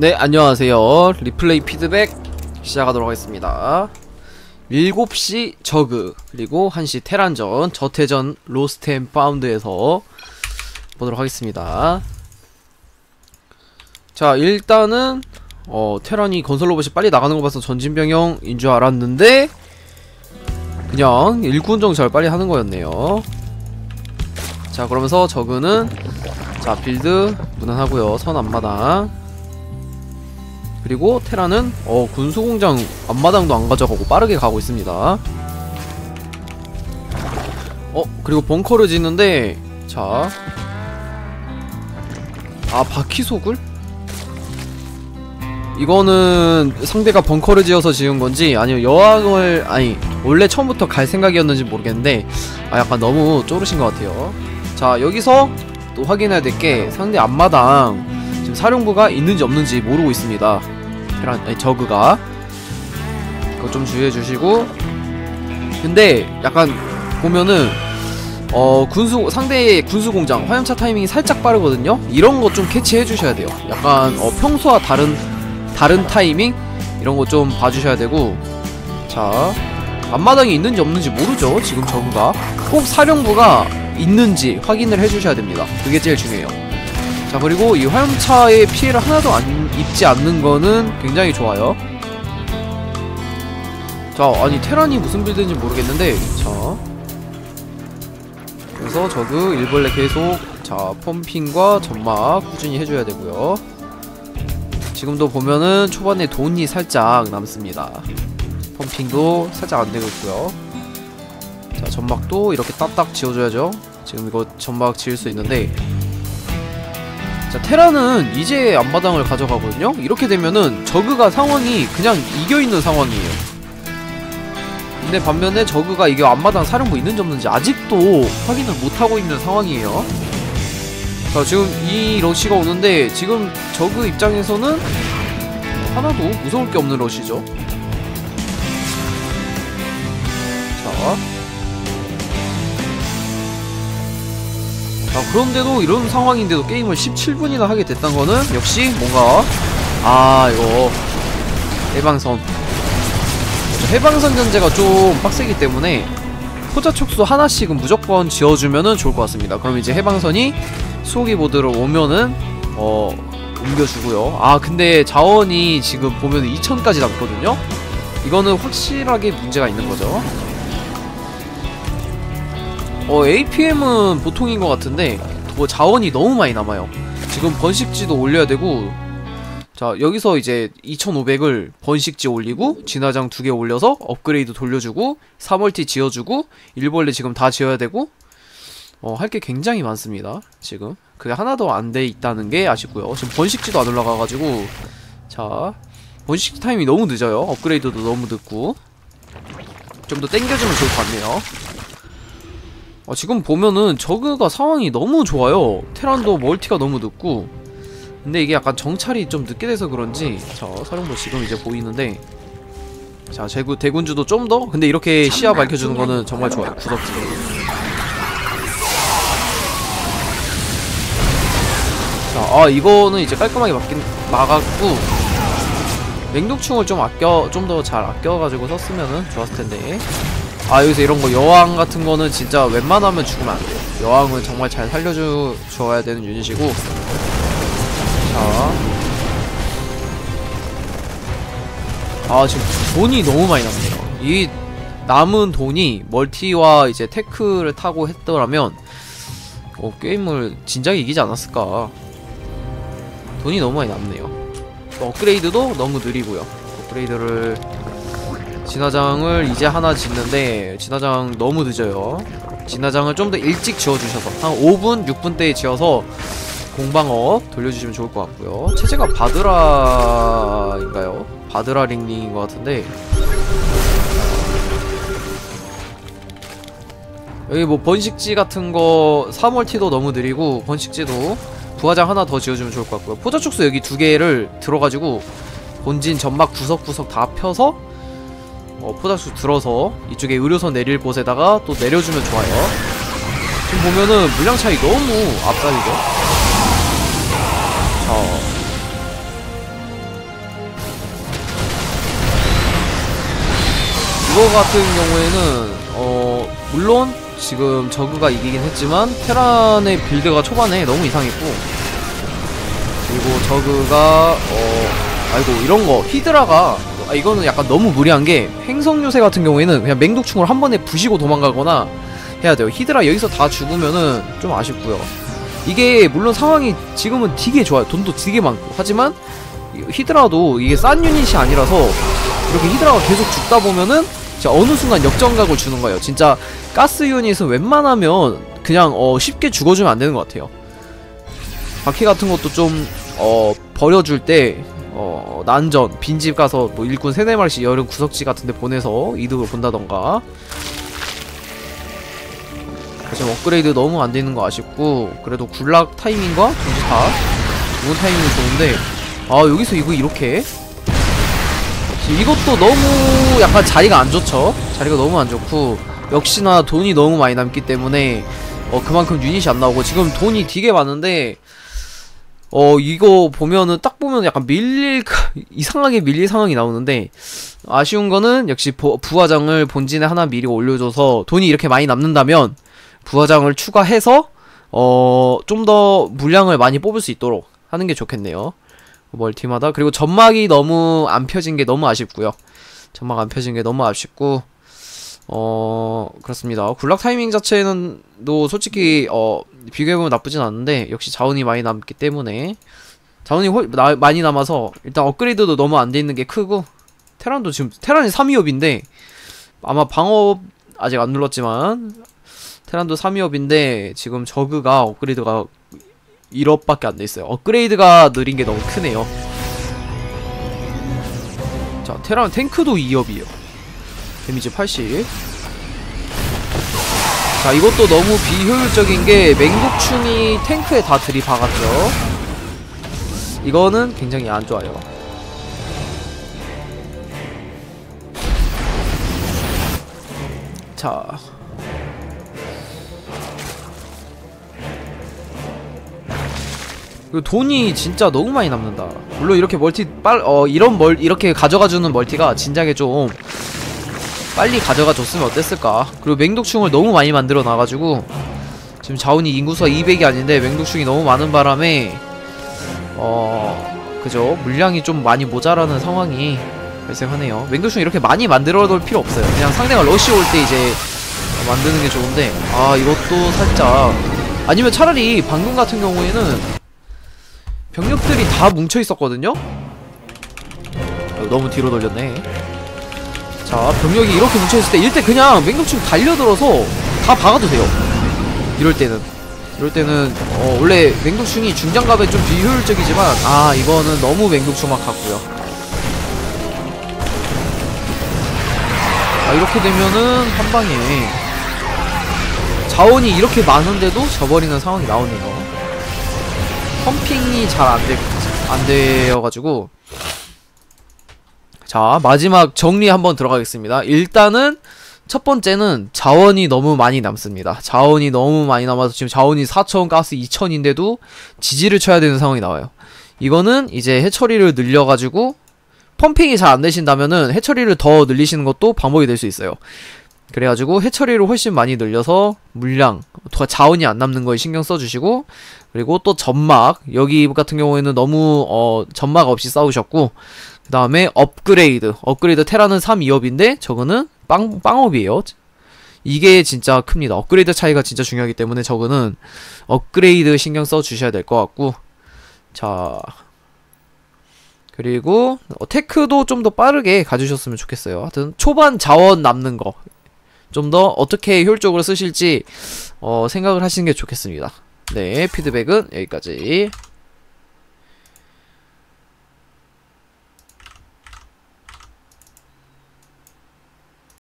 네 안녕하세요. 리플레이 피드백 시작하도록 하겠습니다. 7시 저그 그리고 1시 테란전 저태전 로스트 앤 파운드에서 보도록 하겠습니다. 자 일단은 어 테란이 건설 로봇이 빨리 나가는 거 봐서 전진병영인 줄 알았는데 그냥 일꾼 정찰 빨리 하는 거였네요. 자 그러면서 저그는 자 빌드 무난하고요. 선 앞마당 그리고 테라는 어 군수공장 앞마당도 안 가져가고 빠르게 가고 있습니다. 어 그리고 벙커를 짓는데 자 아 바퀴소굴? 이거는 상대가 벙커를 지어서 지은 건지 아니면 여왕을 아니 원래 처음부터 갈 생각이었는지 모르겠는데 아 약간 너무 쪼르신 것 같아요. 자 여기서 또 확인해야 될 게 상대 앞마당 지금 사령부가 있는지 없는지 모르고 있습니다. 테란 아니 저그가. 그거 좀 주의해 주시고. 근데 약간 보면은 어 군수 상대의 군수 공장 화염차 타이밍이 살짝 빠르거든요? 이런 거 좀 캐치해 주셔야 돼요. 약간 어 평소와 다른 다른 타이밍? 이런 거 좀 봐주셔야 되고. 자 앞마당이 있는지 없는지 모르죠 지금 저그가. 꼭 사령부가 있는지 확인을 해주셔야 됩니다. 그게 제일 중요해요 자 그리고 이 화염차의 피해를 하나도 안 입지 않는 거는 굉장히 좋아요. 자 아니 테란이 무슨 빌드인지 모르겠는데 자. 그래서 저그 일벌레 계속 자 펌핑과 점막 꾸준히 해줘야 되고요. 지금도 보면은 초반에 돈이 살짝 남습니다. 펌핑도 살짝 안되고 있고요. 자 점막도 이렇게 딱딱 지어줘야죠. 지금 이거 점막 지을 수 있는데 자 테라는 이제 앞마당을 가져가거든요. 이렇게 되면은 저그가 상황이 그냥 이겨있는 상황이에요. 근데 반면에 저그가 이게 앞마당 사령부 있는지 없는지 아직도 확인을 못하고 있는 상황이에요. 자 지금 이 러시가 오는데 지금 저그 입장에서는 하나도 무서울 게 없는 러시죠. 자 자, 그런데도 이런 상황인데도 게임을 17분이나 하게 됐단 거는 역시 뭔가 아 이거 해방선. 해방선 견제가 좀 빡세기 때문에 포자 촉수 하나씩은 무조건 지어주면은 좋을 것 같습니다. 그럼 이제 해방선이 수호기 보드로 오면은 어 옮겨주고요. 아 근데 자원이 지금 보면 2000까지 남거든요? 이거는 확실하게 문제가 있는 거죠 어 APM은 보통인 것 같은데 뭐 자원이 너무 많이 남아요. 지금 번식지도 올려야 되고 자 여기서 이제 2500을 번식지 올리고 진화장 두 개 올려서 업그레이드 돌려주고 3월티 지어주고 일벌레 지금 다 지어야 되고 어 할 게 굉장히 많습니다 지금. 그게 하나도 안 돼 있다는 게 아쉽고요. 지금 번식지도 안 올라가가지고 자 번식 타임이 너무 늦어요. 업그레이드도 너무 늦고. 좀 더 땡겨주면 좋을 것 같네요 아, 지금 보면은 저그가 상황이 너무 좋아요. 테란도 멀티가 너무 늦고. 근데 이게 약간 정찰이 좀 늦게 돼서 그런지 자 사령부 지금 이제 보이는데. 자 제구 대군주도 좀 더? 근데 이렇게 시야 밝혀주는 거는 정말 좋아요. 구석지 자아 이거는 이제 깔끔하게 막긴 막았고. 맹독충을 좀 아껴 좀 더 잘 아껴가지고 썼으면은 좋았을 텐데 아 여기서 이런 거 여왕 같은 거는 진짜 웬만하면 죽으면 안 돼요. 여왕은 정말 잘 살려주 줘야 되는 유닛이고. 자. 아 지금 돈이 너무 많이 남네요. 이 남은 돈이 멀티와 이제 테크를 타고 했더라면 어, 게임을 진작에 이기지 않았을까. 돈이 너무 많이 남네요. 업그레이드도 너무 느리고요. 업그레이드를 진화장을 이제 하나 짓는데 진화장 너무 늦어요. 진화장을 좀 더 일찍 지어주셔서 한 5분, 6분 때에 지어서 공방업 돌려주시면 좋을 것 같고요. 체제가 바드라인가요? 바드라 링링인 것 같은데. 여기 뭐 번식지 같은 거 3월티도 너무 느리고 번식지도 부화장 하나 더 지어주면 좋을 것 같고요. 포자축수 여기 두 개를 들어가지고 본진 점막 구석구석 다 펴서 어, 포닥스 들어서 이쪽에 의료선 내릴 곳에다가 또 내려주면 좋아요. 지금 보면은 물량 차이 너무 앞살이죠? 자. 이거 같은 경우에는 어 물론 지금 저그가 이기긴 했지만 테란의 빌드가 초반에 너무 이상했고 그리고 저그가 어 아이고 이런거 히드라가 아 이거는 약간 너무 무리한 게 행성 요새 같은 경우에는 그냥 맹독충을 한 번에 부시고 도망가거나 해야 돼요. 히드라 여기서 다 죽으면은 좀 아쉽고요. 이게 물론 상황이 지금은 되게 좋아요. 돈도 되게 많고 하지만 이 히드라도 이게 싼 유닛이 아니라서 이렇게 히드라가 계속 죽다 보면은 진짜 어느 순간 역전각을 주는 거예요. 진짜 가스 유닛은 웬만하면 그냥 어 쉽게 죽어주면 안 되는 것 같아요. 바퀴 같은 것도 좀 어 버려줄 때 어, 난전, 빈집 가서 뭐 일꾼 세네 마리씩 여름 구석지 같은 데 보내서 이득을 본다던가. 지금 업그레이드 너무 안 되는 거 아쉽고, 그래도 굴락 타이밍과 다 좋은 타이밍이 좋은데, 아, 여기서 이거 이렇게? 이것도 너무 약간 자리가 안 좋죠? 자리가 너무 안 좋고, 역시나 돈이 너무 많이 남기 때문에, 어, 그만큼 유닛이 안 나오고, 지금 돈이 되게 많은데, 어 이거 보면은 딱 보면 약간 밀릴 이상하게 밀릴 상황이 나오는데 아쉬운 거는 역시 부, 부화장을 본진에 하나 미리 올려줘서 돈이 이렇게 많이 남는다면 부화장을 추가해서 어 좀 더 물량을 많이 뽑을 수 있도록 하는 게 좋겠네요. 멀티마다? 그리고 점막이 너무 안 펴진 게 너무 아쉽고요. 점막 안 펴진 게 너무 아쉽고 어 그렇습니다. 굴락 타이밍 자체는 도 솔직히 어 비교해보면 나쁘진 않은데 역시 자원이 많이 남기 때문에. 자원이 훨, 나, 많이 남아서 일단 업그레이드도 너무 안 돼 있는 게 크고 테란도 지금 테란이 3위업인데 아마 방업 아직 안 눌렀지만 테란도 3위업인데 지금 저그가 업그레이드가 1업밖에 안 돼 있어요. 업그레이드가 느린 게 너무 크네요. 자 테란 탱크도 2업이에요. 데미지 80 자 이것도 너무 비효율적인 게 맹독충이 탱크에 다 들이박았죠. 이거는 굉장히 안 좋아요. 자. 그 돈이 진짜 너무 많이 남는다. 물론 이렇게 멀티 빨 어 이런 멀 이렇게 가져가주는 멀티가 진작에 좀 빨리 가져가 줬으면 어땠을까? 그리고 맹독충을 너무 많이 만들어 놔가지고 지금 자원이 인구수가 200이 아닌데 맹독충이 너무 많은 바람에 어 그죠? 물량이 좀 많이 모자라는 상황이 발생하네요. 맹독충 이렇게 많이 만들어 놓을 필요 없어요. 그냥 상대가 러시 올 때 이제 만드는 게 좋은데 아 이것도 살짝. 아니면 차라리 방금 같은 경우에는 병력들이 다 뭉쳐 있었거든요? 어, 너무 뒤로 돌렸네 자 병력이 이렇게 뭉쳐있을 때 이럴 때 그냥 맹독충 달려들어서 다 박아도 돼요. 이럴 때는. 이럴 때는 어 원래 맹독충이 중장갑에 좀 비효율적이지만 아 이거는 너무 맹독충만 같고요. 아 이렇게 되면은 한방에 자원이 이렇게 많은데도 져버리는 상황이 나오네요. 펌핑이 잘 안돼 안되어가지고 자 마지막 정리 한번 들어가겠습니다. 일단은 첫 번째는 자원이 너무 많이 남습니다. 자원이 너무 많이 남아서 지금 자원이 4천 가스 2천인데도 지지를 쳐야 되는 상황이 나와요. 이거는 이제 해처리를 늘려가지고 펌핑이 잘 안 되신다면은 해처리를 더 늘리시는 것도 방법이 될 수 있어요. 그래가지고 해처리를 훨씬 많이 늘려서 물량, 자원이 안 남는 거에 신경 써주시고 그리고 또 점막 여기 같은 경우에는 너무 어 점막 없이 싸우셨고 그 다음에 업그레이드. 업그레이드 테라는 3, 2업인데 저거는 빵, 빵업이에요. 이게 진짜 큽니다. 업그레이드 차이가 진짜 중요하기 때문에 저거는 업그레이드 신경 써 주셔야 될 것 같고. 자. 그리고 어, 테크도 좀 더 빠르게 가주셨으면 좋겠어요. 하여튼 초반 자원 남는 거. 좀 더 어떻게 효율적으로 쓰실지 어, 생각을 하시는 게 좋겠습니다. 네 피드백은 여기까지